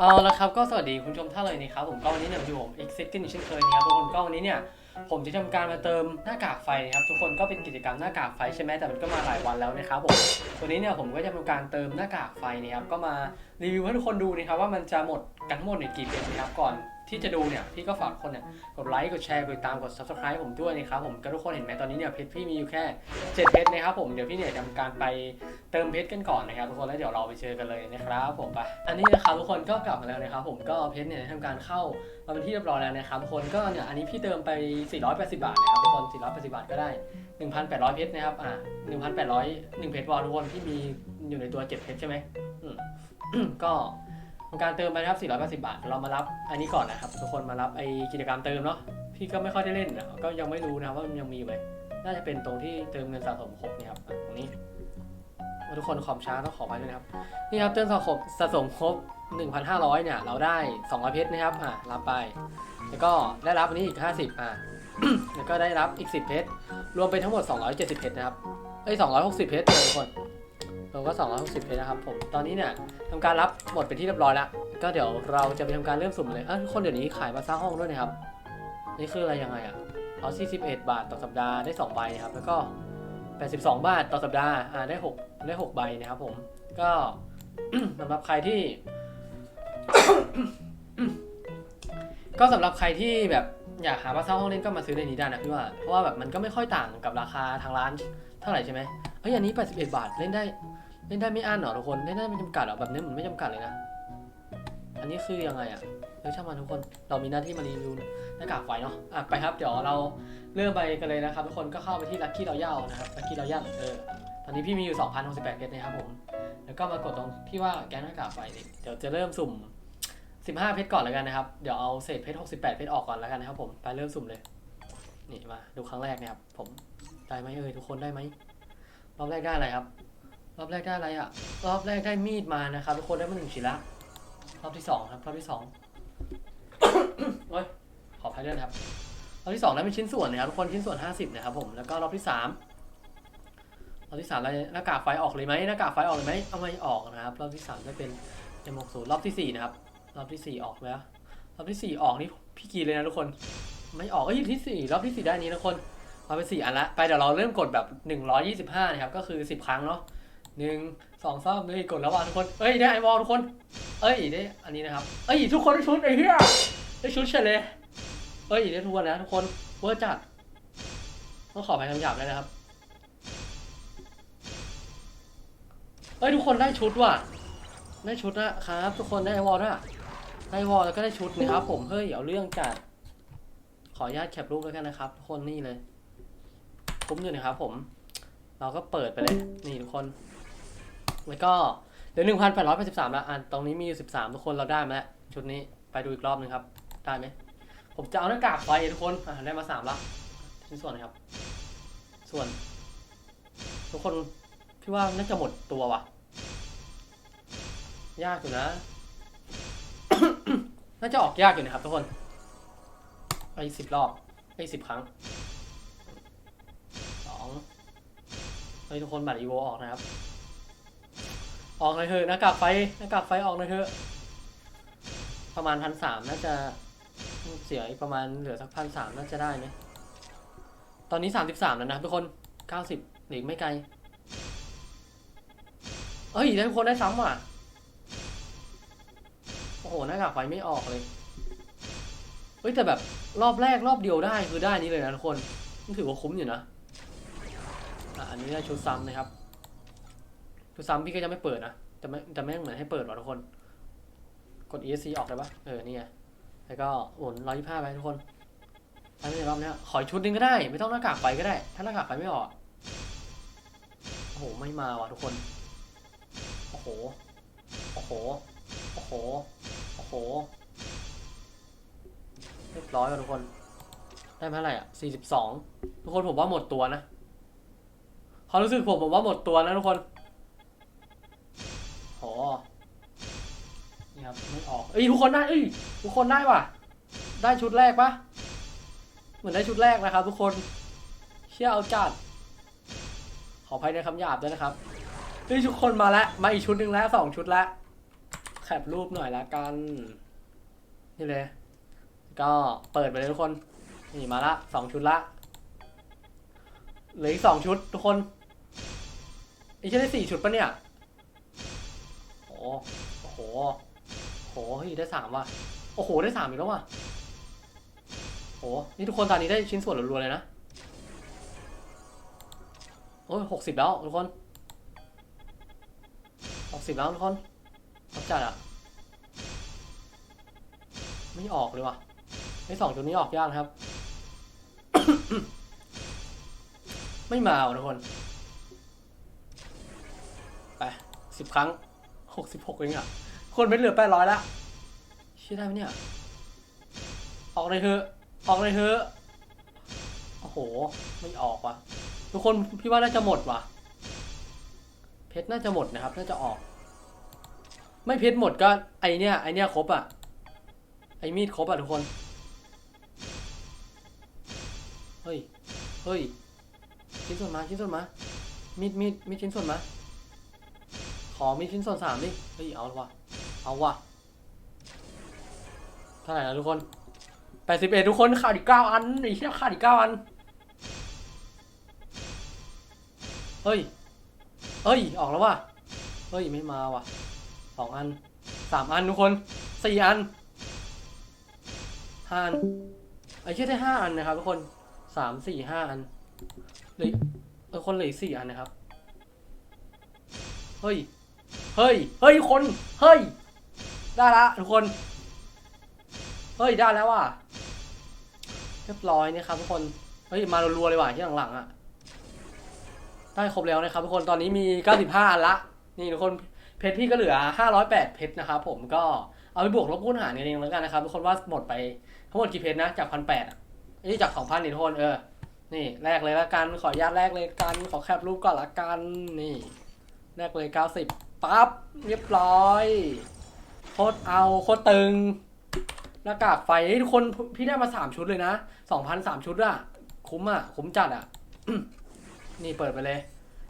เอาละครับก็สวัสดีคุณผู้ชมท่านเลยนะครับผมก็วันนี้เนี่ยอยู่ผม Exit กันอีกเช่นเคยนะครับทุกคนก็วันนี้เนี่ยผมจะทำการมาเติมหน้ากากไฟนะครับทุกคนก็เป็นกิจกรรมหน้ากากไฟใช่ไหมแต่มันก็มาหลายวันแล้วนะครับผมวันนี้เนี่ยผมก็จะทำการเติมหน้ากากไฟนะครับก็มารีวิวให้ทุกคนดูนะครับว่ามันจะหมดกันหมดในกี่เพจนะครับก่อน ที่จะดูเนี่ยพี่ก็ฝากคนเนี่ยกดไลค์กดแชร์กดติดตามกด subscribe ผมด้วยนะครับผมก็ทุกคนเห็นไหมตอนนี้เนี่ยเพจพี่มีอยู่แค่7เพจนะครับผมเดี๋ยวพี่เนี่ยทำการไปเติมเพชรกันก่อนนะครับทุกคนแล้วเดี๋ยวเราไปเจอกันเลยนะครับผมไปอันนี้นะครับทุกคนก็กลับมาแล้วนะครับผมก็เพชรเนี่ยทำการเข้ามาเป็นที่เรียบร้อยแล้วนะครับทุกคนก็เนี่ยอันนี้พี่เติมไป 480 บาทนะครับทุกคน480บาทก็ได้ 1,800 เพชรนะครับอ่า1,800 1เพชรวอลทุกคนที่มีอยู่ในตัว7เพชรใช่ไหมอื มก็ทำการเติมไปนะครับ480 บาท เรามารับอันนี้ก่อนนะครับ ทุกคนมารับไอกิจกรรมเติมเนาะ พี่ก็ไม่ค่อยได้เล่นนะก็ยังไม่รู้นะครับว่ามันยังมีไหม น่าจะเป็นตรงที่เติมเงินสะสมครบเนี่ยครับ ตรงนี้ ทุกคนคอมช้าต้องขอไปด้วยนะครับ นี่ครับเติมสะสมสะสมครบ 1,500 เนี่ย เราได้ 200 เพชรนะครับ อะ รับไป แล้วก็ได้รับอันนี้อีก 50 อะ แล้วก็ได้รับอีก 10 เพชร รวมเป็นทั้งหมด 270 เพชรนะครับ เอ้ย 260 เพชรเลยทุกคน รวมก็260เพชรนะครับผมตอนนี้เนี่ยทำการรับหมดเป็นที่เรียบร้อยแล้ว ก็เดี๋ยวเราจะไปทำการเริ่มสุ่มเลยเอ้ยทุกคนเดี๋ยวนี้ขายมาสร้างห้องด้วยนะครับ นี่คืออะไรยังไงอะเอา41 บาทต่อสัปดาห์ได้ 2 ใบนะครับ แล้วก็ 82 บาทต่อสัปดาห์อ่าได้6ได้6ใบนะครับผมก็สำหรับใครที่ ก็สำหรับใครที่แบบ อยากหามาเช่าห้องเล่นก็มาซื้อในนี้ได้นะพี่ว่า เพราะว่าแบบมันก็ไม่ค่อยต่างกับราคาทางร้านเท่าไหร่ใช่ไหมเฮ้ยอันนี้ 81 บาทเล่นได้เล่นได้ไม่อั้นเหรอทุกคนเล่นได้ไม่จำกัดหรอแบบนี้เหมือนไม่จำกัดเลยนะ อันนี้คือยังไงอะเฮ้ยช่างมันทุกคนเรามีหน้าที่มารีวิวหน้ากากไฟเนาะอะไปครับเดี๋ยวเราเริ่มไปกันเลยนะครับทุกคนก็เข้าไปที่ลัคกี้เราย่านะครับลัคกี้เราย่าเออตอนนี้พี่มีอยู่2,068เพชรนะครับผมแล้วก็มากดตรงที่ว่าแก๊งหน้ากากไฟเดี๋ยวจะเริ่มสุ่ม 15เพชรก่อนแล้วกันนะครับ เดี๋ยวเอาเศษเพชร68เพชรออกก่อนแล้วกันนะครับผม ไปเริ่มสุ่มเลย นี่มาดูครั้งแรกนะครับ ผมได้ไหมเอ่ยทุกคนได้ไหมรอบแรกได้อะไรครับ รอบแรกได้อะไรอะรอบแรกได้มีดมานะครับทุกคนได้มาหนึ่งชิ้นละ รอบที่สองครับ รอบที่สองโอ้ยขออภัยด้วยนครับ รอบที่สองได้เป็นชิ้นส่วนนะครับทุกคนชิ้นส่วน50นะครับผม แล้วก็รอบที่สามรอบที่สามได้หน้ากากไฟออกเลยไหมหน้ากากไฟออกเลยไหมเอาไม่ออกนะครับ รอบที่สามได้เป็น M60 รอบที่สี่นะครับ รอบที่สี่ออกแล้ว รอบที่สี่ออกนี่พี่กีเลยนะทุกคน ไม่ออกก็ยี่ที่สี่รอบที่สี่ได้นี้นะทุกคนมาเป็นสี่อันละไปเดี๋ยวเราเริ่มกดแบบหนึ่งร้อยยี่สิบห้านะครับก็คือสิบครั้งเนาะหนึ่งสองสามเลยกดแล้วว่ะทุกคน เอ้ยได้ไอวอลทุกคน เอ้ยได้อันนี้นะครับ เอ้ยทุกคนได้ชุดไอ้เหี้ยได้ชุดเฉลยเอ้ยได้ทุกคนนะทุกคนเวอร์จัดต้องขอไปคำหยาบเลยนะครับ เอ้ยทุกคนได้ชุดว่ะ ได้ชุดนะครับทุกคนได้ไอวอลด้วยอะ ได้วอลแล้วก็ได้ชุดนะครับผม เฮ้ย เอาเรื่องจัด ขออนุญาตแคปรูปแล้วกันนะครับ คนนี่เลยคุ้มอยู่นะครับผม เราก็เปิดไปเลย นี่ทุกคน แล้วก็เดี๋ยวหนึ่งพันแปดร้อยแปดสิบสามละอันตรงนี้มีอยู่สิบสามทุกคนเราได้มาแล้วชุดนี้ไปดูอีกรอบหนึงครับ ได้ไหม ผมจะเอาหน้ากากไฟทุกคนได้มาสามละชิ้นส่วนนะครับ ส่วน ทุกคนพี่ว่าน่าจะหมดตัวว่ะ ยากอยู่นะ น่าจะออกยากอยู่นะครับทุกคน ไปสิบรอบ ไปสิบครั้งสองเฮ้ยทุกคนบัตรอีโวออกนะครับ ออกเลยเถอะหน้ากากไฟหน้ากากไฟออกเลยเถอะ ประมาณพันสามน่าจะเสียอีกประมาณเหลือสักพันสามน่าจะได้ไหมตอนนี้สามสิบสามแล้วนะทุกคนเก้าสิบหลีกไม่ไกล เอ้ยได้ทุกคนได้ซ้ำว่ะ โอ้โหหน้ากากไฟไม่ออกเลย เฮ้ยแต่แบบรอบแรกรอบเดียวได้คือได้นี้เลยนะทุกคนถือว่าคุ้มอยู่นะอะอันนี้ได้ชุดซ้ำนะครับ ชุดซ้ำพี่ก็จะไม่เปิดนะจะไม่จะไม่เหมือนให้เปิดว่ะทุกคน กด ESC ออกได้ปะเออนี่ไงแล้วก็หมุนร้อยยี่ห้าไปทุกคนอันนี้รอบเนี้ยขอชุดหนึงก็ได้ ไม่ต้องหน้ากากไฟก็ได้ ถ้าหน้ากากไฟไม่ออกโอ้โห ไม่มาว่ะทุกคน โอ้โห โอ้โห โอ้โห โอ้โห เรียบร้อยแล้วทุกคน ได้มาเท่าไหร่อะ42ทุกคนผมว่าหมดตัวนะความรู้สึกผมผมว่าหมดตัวนะทุกคนโหนี่ครับไม่ออก เอ้ยทุกคนได้เอ้ยทุกคนได้ว่ะ ได้ชุดแรกปะเหมือนได้ชุดแรกนะครับ ทุกคน เชี่ยเอาจัด ขออภัยในคำหยาบด้วยนะครับเฮ้ยทุกคนมาแล้ว มาอีกชุดหนึ่งแล้วสองชุดแล้ว แคปรูปหน่อยละกัน นี่เลย ก็เปิดไปเลยทุกคน นี่มาละสองชุดละเหลืออีกสองชุดทุกคนอีกชุดได้สี่ชุดปะเนี่ยโอ้โอ้โหโหเฮ้ยได้สามว่ะ โอ้โห ได้สามอีกแล้วว่ะโห นี่ทุกคนตอนนี้ได้ชิ้นส่วนรัวๆเลยนะ โอ้ยหกสิบแล้วทุกคนหกสิบแล้วทุกคน จัดอะไม่ออกเลยว่ะไอ้สองตัวนี้ออกยากครับ ไม่มาทุกคน ไปสิบครั้งหกสิบหกเองอะคนไม่เหลือแปดร้อยละเชื่อได้ไหมเนี่ย ออกเลยเถอะ ออกเลยเถอะโอ้โห ไม่ออกว่ะ ทุกคนพี่ว่าน่าจะหมดว่ะ เพชรน่าจะหมดนะครับ น่าจะออก ไม่เพชรหมดก็ไอเนี้ยไอเนี้ยครบอะ ไอมีดครบอะทุกคน เฮ้ย เฮ้ย ชิ้นส่วนมาชิ้นส่วนมา มีดมีดมีดชิ้นส่วนมา ขอมีดชิ้นส่วนสามดิ เฮ้ย เอาละวะเอาวะเท่าไหร่นะทุกคนแปดสิบเอ็ดทุกคนขาดอีกเก้าอันอ้เชี่ยขาดอีกเก้าอัน เฮ้ย เฮ้ย ออกแล้วว่ะ เฮ้ย ไม่มาว่ะ สองอันสามอันทุกคนสี่อันห้าอันไอ้เชี่ยได้ห้าอันนะครับทุกคนสามสี่ห้าอันเหลยเออคนเหลือสี่อันนะครับ เฮ้ย เฮ้ย เฮ้ยคน เฮ้ย ได้ละทุกคน เฮ้ยได้แล้วว่ะ เรียบร้อยนะครับทุกคน เฮ้ยมารัวๆเลยว่ะที่หลังๆอะ ได้ครบแล้วนะครับทุกคน ตอนนี้มี 95 อันละ นี่ทุกคน เพชรพี่ก็เหลือ 508 เพชรนะครับผมก็เอาไปบวกลบคูณหารกันเองแล้วกันนะครับทุกคนว่าหมดไปทั้งหมดกี่เพชรนะจากพันแปดอะนี่จาก2,000นี่ทุกคนเออ นี่แรกเลยละกันขออนุญาตแรกเลยกันขอแคปรูปก่อนละกันนี่แรกเลย90ปั๊บเรียบร้อยโคตรเอาโคตรตึงหน้ากากไฟทุกคนพี่ได้มาสามชุดเลยนะสองพันสามชุดอะคุ้มอะคุ้มจัดอะนี่เปิดไปเลย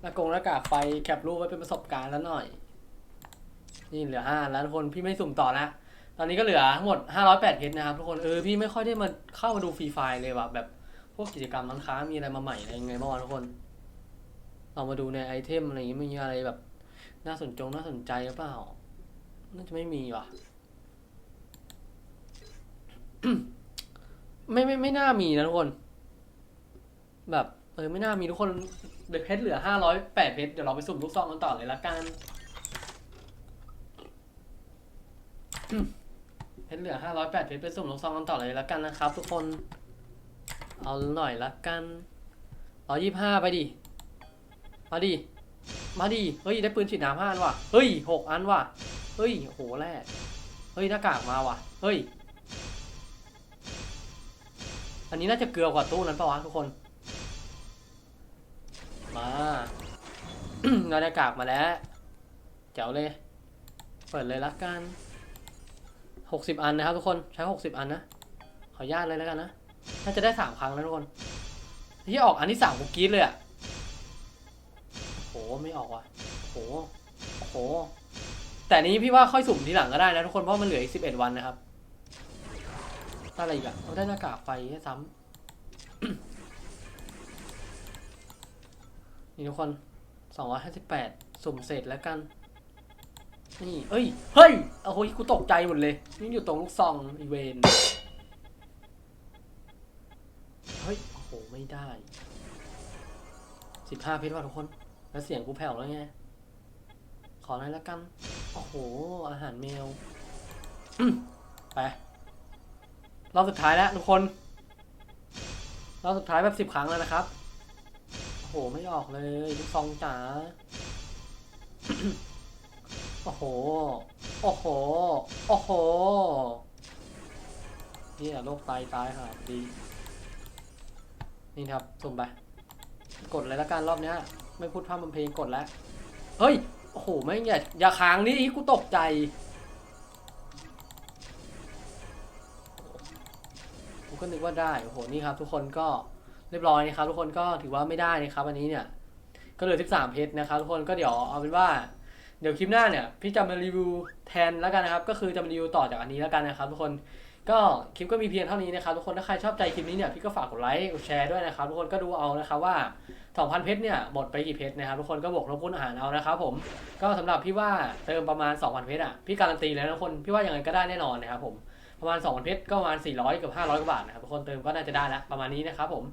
หน้ากงหน้ากากไฟแคปรูปไว้เป็นประสบการณ์แล้วหน่อย นี่เหลือห้าแล้วทุกคนพี่ไม่สุ่มต่อแล้วตอนนี้ก็เหลือทั้งหมดห้าร้อยแปดเพชรนะครับทุกคนเออพี่ไม่ค่อยได้มาเข้ามาดูฟรีไฟล์เลยว่ะแบบพวกกิจกรรมร้านค้ามีอะไรมาใหม่อะไรยังไงบ้างวะทุกคนเรามาดูในไอเทมอะไรอย่างงี้มีอะไรแบบ น่าสนจงน่าสนใจหรือเปล่าน่าจะไม่มีว่ะไม่ไม่ไม่น่ามีนะทุกคน แบบเออไม่น่ามีทุกคนเด็กเพชรเหลือห้าร้อยแปดเพชรเดี๋ยวเราไปสุ่มลูกซองกันต่อเลยละกัน เพชรเหลือห้าร้อยแปดเพชรไปสุ่มลูกซองกันต่อเลยละกันนะครับ ทุกคน เอาหน่อยละกันเอายี่ห้าไปดิ มาดิ มาดิ เฮ้ยได้ปืนฉีดน้ำห้าอันว่ะ เฮ้ยหกอันว่ะ เฮ้ยโหแรก เฮ้ยหน้ากากมาว่ะ เฮ้ย อันนี้น่าจะเกลือกว่าตู้นั้นปะวะทุกคน มาเราได้กากมาแล้วแจ๋วเลย เปิดเลยละกัน หกสิบอันนะครับทุกคนใช้หกสิบอันนะ ขออนุญาตเลยแล้วกันนะน่าจะได้สามครั้งแล้วทุกคนที่ออกอันที่สามกูกรีดเลยอะโอ้โหไม่ออกว่ะโอ้โหโห แต่นี้พี่ว่าค่อยสุ่มทีหลังก็ได้นะทุกคนเพราะมันเหลืออีกสิบเอ็ดวันนะครับได้อะไรอีกอะเราได้หน้ากากไฟให้ซ้ำนี่ทุกคนสองร้อยห้าสิบแปดสุ่มเสร็จแล้วกัน นี่เอ้ย เฮ้ยโอ้โหกูตกใจหมดเลย นี่อยู่ตรงลูกซองอีเวนเฮ้ย โอ้โห ไม่ได้สิบห้าเพชรว่ะทุกคน แล้วเสียงกูแผ่วแล้วไง ขอหน่อยละกัน โอ้โห อาหารแมวไป รอบสุดท้ายแล้วทุกคน รอบสุดท้ายแบบสิบ10ครั้งแล้วนะครับ โอ้โห ไม่ออกเลยลูกซองจ๋า โอ้โห โอ้โห โอ้โห นี่อะโรคไตตายหาดี นี่ครับสุ่มไป กดเลยละกันรอบเนี้ย ไม่พูดพร่ำทำเพลงกดแล้ว เฮ้ย โอ้โห ไม่งอย่าอย่าค้างนี่กูตกใจผมก็นึกว่าได้ โอ้โห นี่ครับ ทุกคนก็เรียบร้อยนะครับ ทุกคนก็ถือว่าไม่ได้นะครับ อันนี้เนี่ย ก็เหลือ 13 เพชรนะครับ ทุกคนก็เดี๋ยวเอาเป็นว่า เดี๋ยวคลิปหน้าเนี่ยพี่จะมารีวิวแทนแล้วกันนะครับ ก็คือจะมารีวิวต่อจากอันนี้แล้วกันนะครับทุกคนก็คลิปก็มีเพียงเท่านี้นะครับทุกคนถ้าใครชอบใจคลิปนี้เนี่ยพี่ก็ฝากกดไลค์กดแชร์ด้วยนะครับทุกคนก็ดูเอานะครับว่า 2,000 เพชรเนี่ยหมดไปกี่เพชรนะครับทุกคนก็บวกลบคูณอาหารเอานะครับผมก็สำหรับพี่ว่าเติมประมาณ 2,000 เพชรอะพี่การันตีแล้วนะทุกคนพี่ว่าอยังไงก็ได้แน่นอนนะครับผมประมาณ2,000เพชรก็ประมาณ400กับ500กว่าบาทนะครับทุกคนเติมก็น่าจะได้ล้วประมาณนี้นะครับผม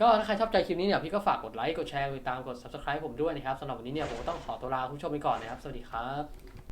ก็ถ้าใครชอบใจคลิปนี้เนี่ยพี่ก็ฝากกดไลค์ กดแชร์ กดติดตาม กด subscribe ผมด้วยนะครับสำหรับวันนี้เนี่ยผมต้องขอตัวลาคุณผู้ชมไปก่อนนะครับ สวัสดีครับ